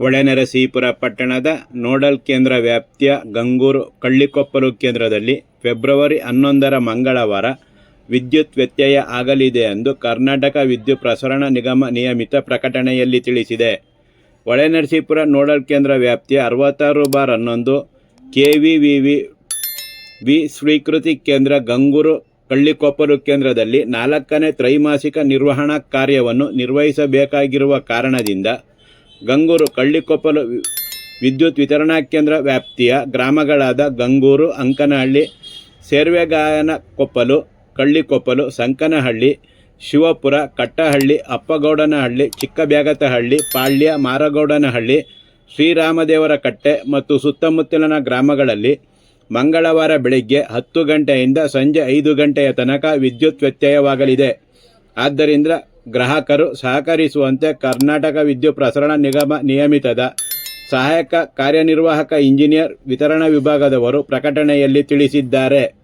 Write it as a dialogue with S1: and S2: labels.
S1: ಹೊಳೆನರಸೀಪುರ ಪಟ್ಟಣದ ನೋಡಲ್ ಕೇಂದ್ರ ವ್ಯಾಪ್ತಿಯ ಗಂಗೂರು ಕಳ್ಳಿಕೊಪ್ಪಲು ಕೇಂದ್ರದಲ್ಲಿ ಫೆಬ್ರವರಿ ಹನ್ನೊಂದರ ಮಂಗಳವಾರ ವಿದ್ಯುತ್ ವ್ಯತ್ಯಯ ಆಗಲಿದೆ ಎಂದು ಕರ್ನಾಟಕ ವಿದ್ಯುತ್ ಪ್ರಸರಣ ನಿಗಮ ನಿಯಮಿತ ಪ್ರಕಟಣೆಯಲ್ಲಿ ತಿಳಿಸಿದೆ. ಹೊಳೆನರಸೀಪುರ ನೋಡಲ್ ಕೇಂದ್ರ ವ್ಯಾಪ್ತಿಯ ಅರವತ್ತಾರು ಬಾರ್ ಹನ್ನೊಂದು K V V V V ಸ್ವೀಕೃತಿ ಕೇಂದ್ರ ಗಂಗೂರು ಕಳ್ಳಿಕೊಪ್ಪಲು ಕೇಂದ್ರದಲ್ಲಿ ನಾಲ್ಕನೇ ತ್ರೈಮಾಸಿಕ ನಿರ್ವಹಣಾ ಕಾರ್ಯವನ್ನು ನಿರ್ವಹಿಸಬೇಕಾಗಿರುವ ಕಾರಣದಿಂದ ಗಂಗೂರು ಕಳ್ಳಿಕೊಪ್ಪಲು ವಿದ್ಯುತ್ ವಿತರಣಾ ಕೇಂದ್ರ ವ್ಯಾಪ್ತಿಯ ಗ್ರಾಮಗಳಾದ ಗಂಗೂರು, ಅಂಕನಹಳ್ಳಿ ಸೇರ್ವೆಗಾಯನ ಕೊಪ್ಪಲು ಕಳ್ಳಿಕೊಪ್ಪಲು, ಸಂಕನಹಳ್ಳಿ, ಶಿವಪುರ, ಕಟ್ಟಹಳ್ಳಿ, ಅಪ್ಪಗೌಡನಹಳ್ಳಿ, ಚಿಕ್ಕಬ್ಯಾಗತಹಳ್ಳಿ, ಪಾಳ್ಯ, ಮಾರಗೌಡನಹಳ್ಳಿ, ಶ್ರೀರಾಮದೇವರ ಕಟ್ಟೆ ಮತ್ತು ಸುತ್ತಮುತ್ತಲಿನ ಗ್ರಾಮಗಳಲ್ಲಿ ಮಂಗಳವಾರ ಬೆಳಗ್ಗೆ ಹತ್ತು ಗಂಟೆಯಿಂದ ಸಂಜೆ ಐದು ಗಂಟೆಯ ತನಕ ವಿದ್ಯುತ್ ವ್ಯತ್ಯಯವಾಗಲಿದೆ. ಆದ್ದರಿಂದ ಗ್ರಾಹಕರು ಸಹಕರಿಸುವಂತೆ ಕರ್ನಾಟಕ ವಿದ್ಯುತ್ ಪ್ರಸರಣ ನಿಗಮ ನಿಯಮಿತದ ಸಹಾಯಕ ಕಾರ್ಯನಿರ್ವಾಹಕ ಇಂಜಿನಿಯರ್ ವಿತರಣಾ ವಿಭಾಗದವರು ಪ್ರಕಟಣೆಯಲ್ಲಿ ತಿಳಿಸಿದ್ದಾರೆ.